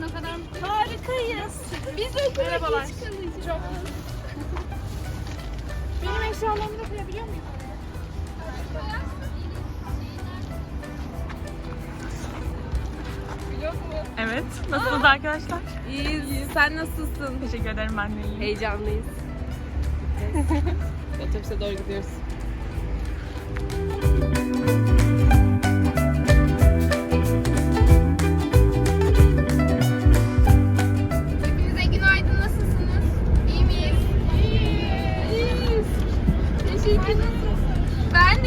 için o kadar harikayız. Biz de okula Merhabalar. geç kalacağız. Çok. Benim eşyalarımı da koyabiliyor muyum? Evet. Nasılsınız arkadaşlar? İyiyiz. Sen nasılsın? Teşekkür ederim ben de iyiyim. Heyecanlıyız. Otobüse doğru gidiyoruz.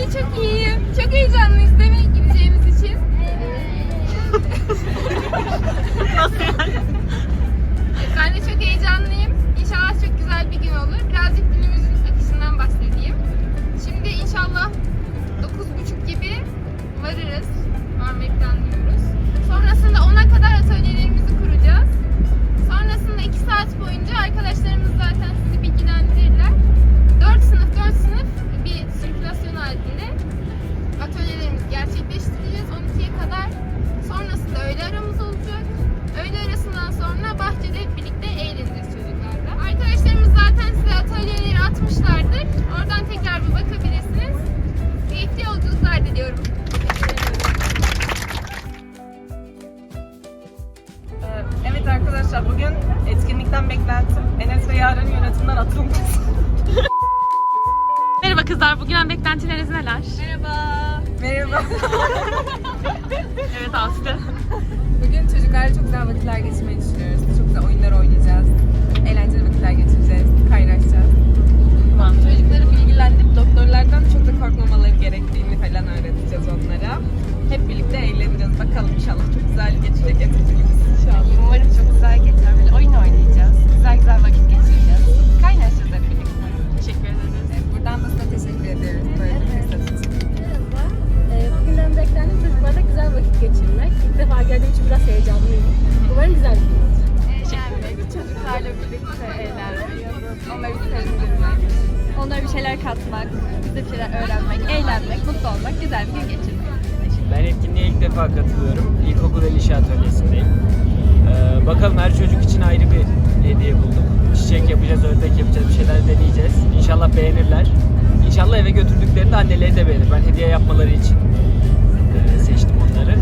De çok iyiyim. Çok heyecanlıyız değil mi gideceğimiz için? Nasıl yani? Güzel vakitler geçirmeyi düşünüyoruz. Çok güzel oyunlar oynayacağız. Eğlenceli vakitler geçireceğiz. Kaynaşacağız. Çocukları bilgilendirip doktorlardan çok da korkmamaları gerektiğini falan öğreteceğiz onlara. Hep birlikte eğleneceğiz. Bakalım inşallah çok defa katılıyorum. İlkokul el işi atölyesindeyim. Ee, bakalım her çocuk için ayrı bir hediye bulduk. Çiçek yapacağız, ördek yapacağız, bir şeyler deneyeceğiz. İnşallah beğenirler. İnşallah eve götürdüklerinde anneleri de beğenir. Ben hediye yapmaları için e, seçtim onları.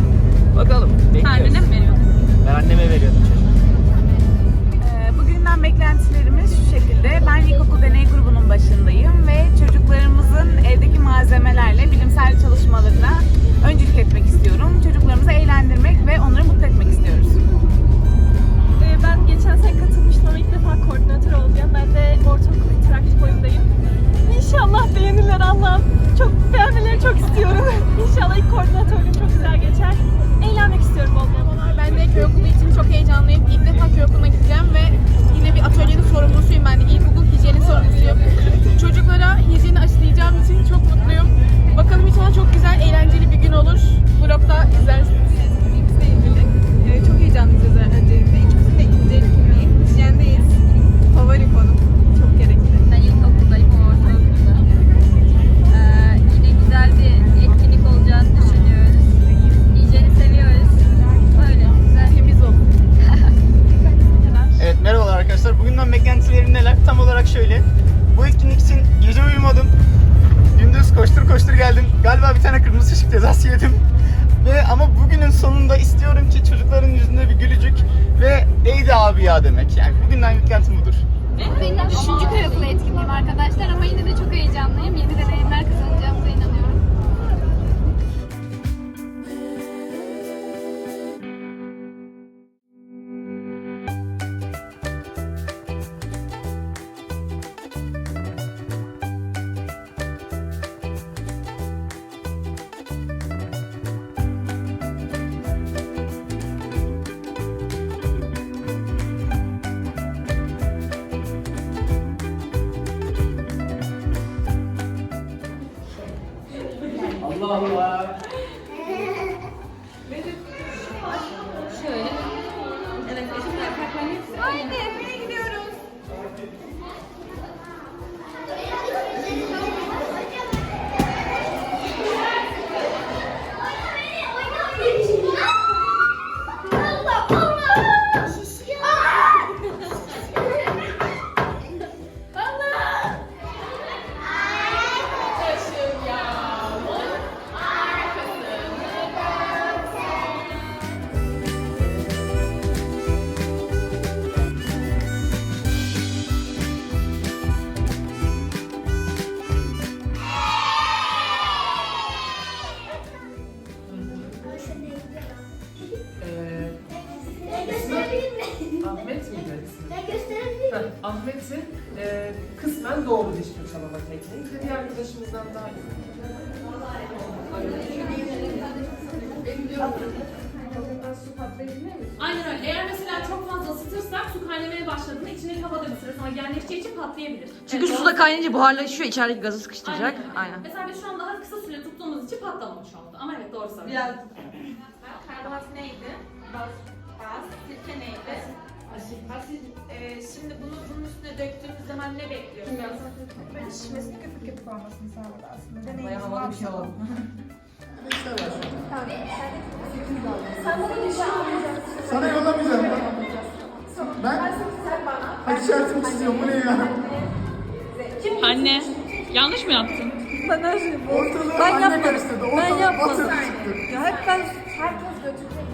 Bakalım, bekliyoruz. Kendine mi veriyordun? Ben anneme veriyordum çocuk. Bugünden beklentilerimiz şu şekilde. Ben ilkokul deney grubunun başındayım ve çocuklarımızın evdeki malzemelerle bilimsel çalışmalarına öncülük etmek istiyorum. Çocuklarımızı eğlendirmek ve onları mutlu etmek istiyoruz. Ee, ben geçen sene katılmıştım ilk defa koordinatör olacağım. Ben de ortaokul interaktif oyundayım. İnşallah beğenirler Allah'ım. Çok beğenmeleri demek. Yani bugünden beklentim budur. Benim üçüncü köy okulu etkinliğim arkadaşlar ama yine de çok heyecanlıyım. Allah kısmen doğru diş fırçalama tekniği. Bir arkadaşımızdan daha iyi. Aynen öyle. Eğer mesela çok fazla ısıtırsak su kaynamaya başladığında içindeki hava da bir süre sonra genleşeceği için patlayabilir. Çünkü Evet, su doğru. da kaynayınca buharlaşıyor, içerideki gazı sıkıştıracak. Aynen. Aynen. Mesela biz şu an daha kısa süre tuttuğumuz için patlamamış oldu. Ama evet doğru söylüyorsun. Biraz Karbonat neydi? Baz. Baz. Sirke neydi? Asit. Asit. Ee, şimdi bunu bunun üstüne döktüğümüz zaman ne bekliyoruz? Böyle şişmesini köpük köpük olmasını sağladı aslında. bayağı Deneyimiz havalı var bir şey şu an. oldu. Sana yollamayacağım ben. Ben hadi şartımı çiziyorum bu ne ya? Anne, yanlış mı yaptın? Ortalığı ben anne karıştırdı. Ortalığı batırdı çıktı. Ya hep ben O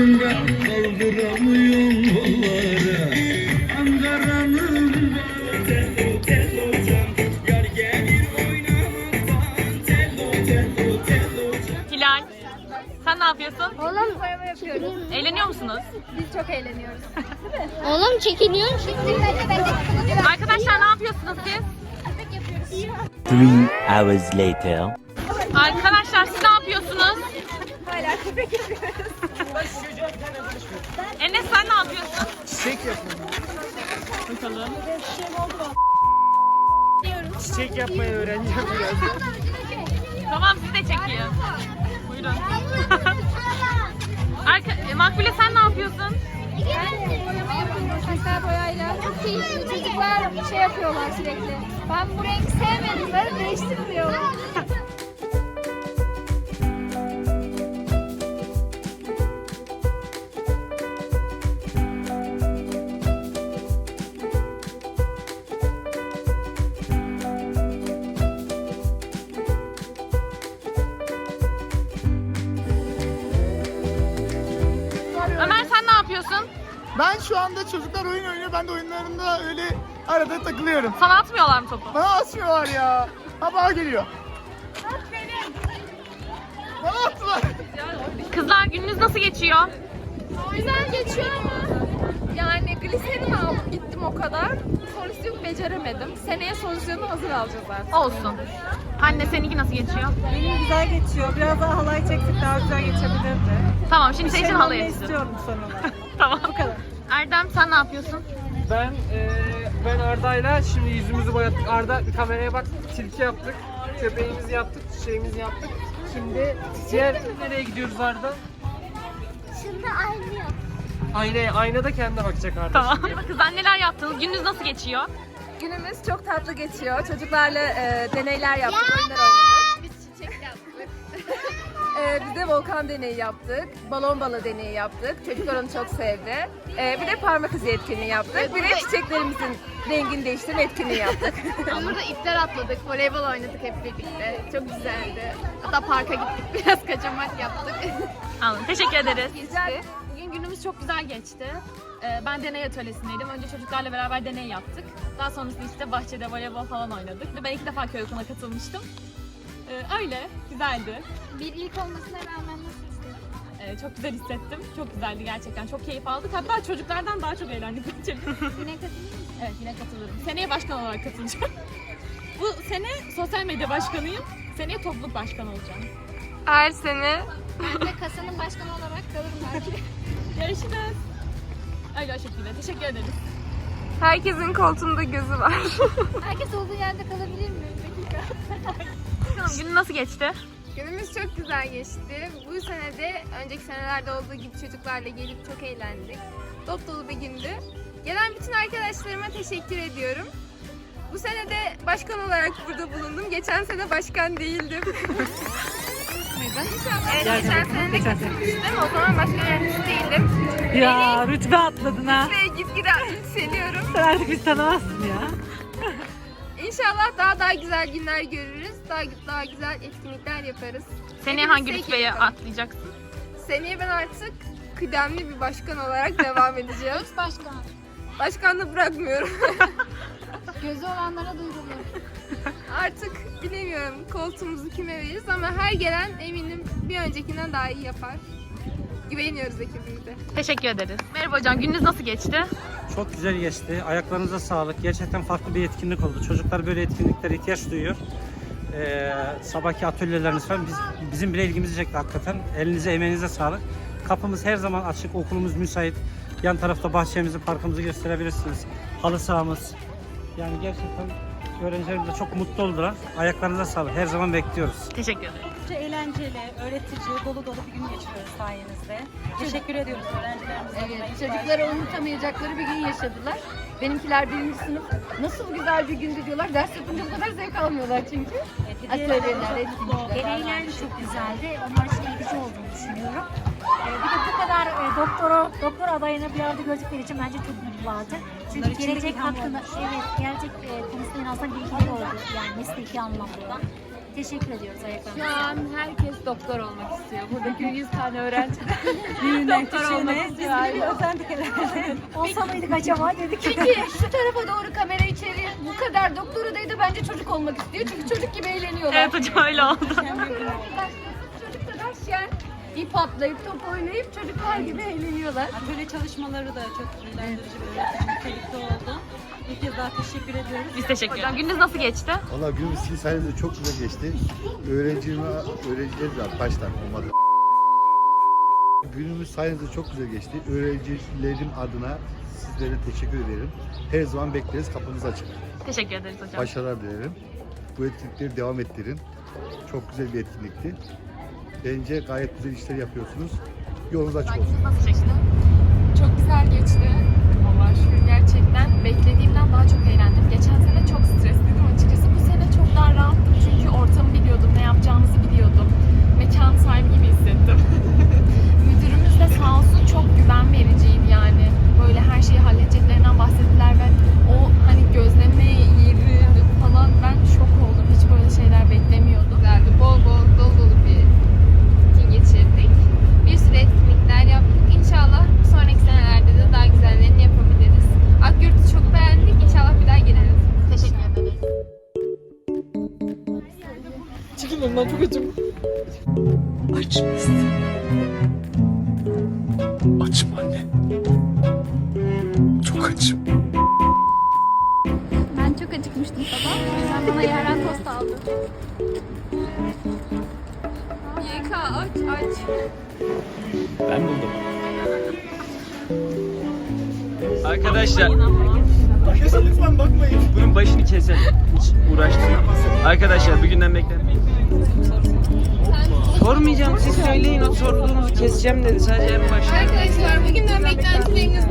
tello can Hilal, sen ne yapıyorsun? Oğlum yapıyoruz. Eğleniyor musunuz? Biz çok eğleniyoruz. Oğlum çekiliyorum şimdi. Arkadaşlar ne yapıyorsunuz siz? Three hours later Arkadaşlar siz ne yapıyorsunuz? Hala köpek yapıyoruz. Enes sen ne yapıyorsun? Çiçek yapıyorum. Bakalım. Çiçek yapmayı öğreneceğim biraz. Tamam siz de çekin. Buyurun. Arka, e, Makbule sen ne yapıyorsun? Pastel boyayla. Çok keyifli. Çocuklar şey yapıyorlar sürekli. Ben bu rengi sevmedim. Ben değiştir diyorum. yapıyorsun? Ben şu anda çocuklar oyun oynuyor. Ben de oyunlarında öyle arada takılıyorum. Sana atmıyorlar mı topu? Bana asmıyorlar ya. Ha bana geliyor. Bana attılar. Kızlar gününüz nasıl geçiyor? Güzel geçiyor ama yani gliserin aldım gittim o kadar. Solüsyon beceremedim. Seneye solüsyonu hazır alacağız artık. Olsun. Anne seninki nasıl geçiyor? Benim güzel geçiyor. Biraz daha halay çeksek daha güzel geçebilirdi. Tamam şimdi senin için halı ne yapacağız. istiyorum son olarak. Tamam. Bu kadar. Erdem sen ne yapıyorsun? Ben e, ben Arda'yla şimdi yüzümüzü boyattık. Arda kameraya bak tilki yaptık. Köpeğimizi yaptık, çiçeğimizi yaptık. Şimdi diğer nereye gidiyoruz Arda? Şimdi aynı. Aynaya, aynada kendine bakacak Arda. Tamam. Kızlar neler yaptınız? Gününüz nasıl geçiyor? Günümüz çok tatlı geçiyor. Çocuklarla e, deneyler yaptık, oyunlar oynadık. Biz çiçek yaptık. E, biz de volkan deneyi yaptık. Balon balı deneyi yaptık. Çocuklar onu çok sevdi. E, bir de parmak izi etkinliği yaptık. Bir de çiçeklerimizin rengini değiştirme etkinliği yaptık. Biz burada ipler atladık, voleybol oynadık hep birlikte. Çok güzeldi. Hatta parka gittik, biraz kaçamak yaptık. Anladım. Teşekkür ederiz. Geçti. Bugün günümüz çok güzel geçti. Ee, Ben deney atölyesindeydim. Önce çocuklarla beraber deney yaptık. Daha sonrasında işte bahçede voleybol falan oynadık. Ve ben iki defa köy okuluna katılmıştım. Ee, Öyle, güzeldi. Bir ilk olmasına rağmen nasıl hissettin? Ee, Ee, çok güzel hissettim. Çok güzeldi gerçekten. Çok keyif aldık. Hatta çocuklardan daha çok eğlendik bence. Yine katılır evet yine katılırım. Seneye başkan olarak katılacağım. Bu sene sosyal medya başkanıyım. Seneye topluluk başkanı olacağım. Her sene Ben de kasanın başkanı olarak kalırım belki. Görüşürüz. Öyle o şekilde. Teşekkür ederiz. herkesin koltuğunda gözü var. Herkes olduğu yerde kalabilir mi? Bir dakika. Günün nasıl geçti? Günümüz çok güzel geçti. Bu sene de önceki senelerde olduğu gibi çocuklarla gelip çok eğlendik. Dop dolu bir gündü. Gelen bütün arkadaşlarıma teşekkür ediyorum. Bu sene de başkan olarak burada bulundum. Geçen sene başkan değildim. Evet, geçen sene de katılmıştım. O zaman başkan yardımcısı değildim. Ya rütbe atladın ha. Ve gitgide yükseliyorum. Sen artık biz tanımazsın ya. İnşallah daha daha güzel günler görürüz. Daha daha güzel etkinlikler yaparız. Seneye hangi rütbeye atlayacaksın? Seneye ben artık kıdemli bir başkan olarak devam edeceğim. Başkan. Başkanlığı bırakmıyorum. Gözü olanlara duyurulur. Artık bilemiyorum koltuğumuzu kime veririz ama her gelen eminim bir öncekinden daha iyi yapar. Güveniyoruz ekibimize. Teşekkür ederiz. Merhaba hocam. Gününüz nasıl geçti? Çok güzel geçti. Ayaklarınıza sağlık. Gerçekten farklı bir etkinlik oldu. Çocuklar böyle etkinliklere ihtiyaç duyuyor. Ee, sabahki atölyeleriniz falan biz, bizim bile ilgimizi çekti hakikaten. Elinize emeğinize sağlık. Kapımız her zaman açık. Okulumuz müsait. Yan tarafta bahçemizi, parkımızı gösterebilirsiniz. Halı sahamız. Yani gerçekten öğrencilerimiz de çok mutlu oldular. Ayaklarınıza sağlık. Her zaman bekliyoruz. Teşekkür ederim. eğlenceli, öğretici, dolu dolu bir gün geçiriyoruz sayenizde. Teşekkür ediyoruz öğrencilerimize. Evet, çocuklara unutamayacakları bir gün yaşadılar. Benimkiler birinci sınıf nasıl güzel bir gündü diyorlar. Ders yapınca bu kadar zevk almıyorlar çünkü. Atölyeler, etkinlikler. Deneyler de çok güzeldi. Onlar için ilginç olduğunu düşünüyorum. Ee, bir de bu kadar e, doktora, doktor adayını bir arada gördükleri için bence çok mutlulardı. Çünkü gelecek hakkında, evet, gelecek e, konusunda en azından bilgileri oldu. Yani mesleki anlamda. Teşekkür ediyoruz ayaklarınıza. Şu an herkes doktor olmak istiyor. Buradaki 100 tane öğrenci doktor olmak istiyor. Olsa mıydık acaba dedik. Çünkü şu tarafa doğru kamera içeri bu kadar doktor adayı da bence çocuk olmak istiyor. Çünkü çocuk gibi eğleniyorlar. Evet hocam öyle oldu. İp atlayıp top oynayıp çocuklar gibi eğleniyorlar. Atölye çalışmaları da çok eğlendirici ve nitelikli oldu. Bir kez daha teşekkür ediyoruz. Biz teşekkür ederiz. Hocam gününüz nasıl geçti? Valla günümüz sizin sayenizde çok güzel geçti. Öğrencime, öğrenciler de baştan olmadı. Günümüz sayenizde çok güzel geçti. Öğrencilerim adına sizlere teşekkür ederim. Her zaman bekleriz, kapımız açık. Teşekkür ederiz hocam. Başarılar dilerim. Bu etkinlikleri devam ettirin. Çok güzel bir etkinlikti. Bence gayet güzel işler yapıyorsunuz. Yolunuz açık olsun. Nasıl geçti? Çok güzel geçti. Allah'a şükür gerçekten beklediğimden daha çok eğlendim. Geçen sene çok stresliydim açıkçası. Bu sene çok daha rahattım çünkü ortamı biliyordum, ne yapacağımızı biliyordum. Mekan sahibi gibi hissettim. Müdürümüz de sağ olsun çok güven vericiydi yani. Böyle her şeyi halledeceklerinden açım. Ben çok acıkmıştım sabah. Sen bana yaren tost aldın. YK aç aç. Ben buldum. Arkadaşlar Arkadaşlar lütfen bakmayın. bunun başını keselim. Hiç uğraştırma. Arkadaşlar bugünden beklemeyin. Sormayacağım siz söyleyin o sorduğunuzu keseceğim dedi sadece en başta. Arkadaşlar bugünden beklentileriniz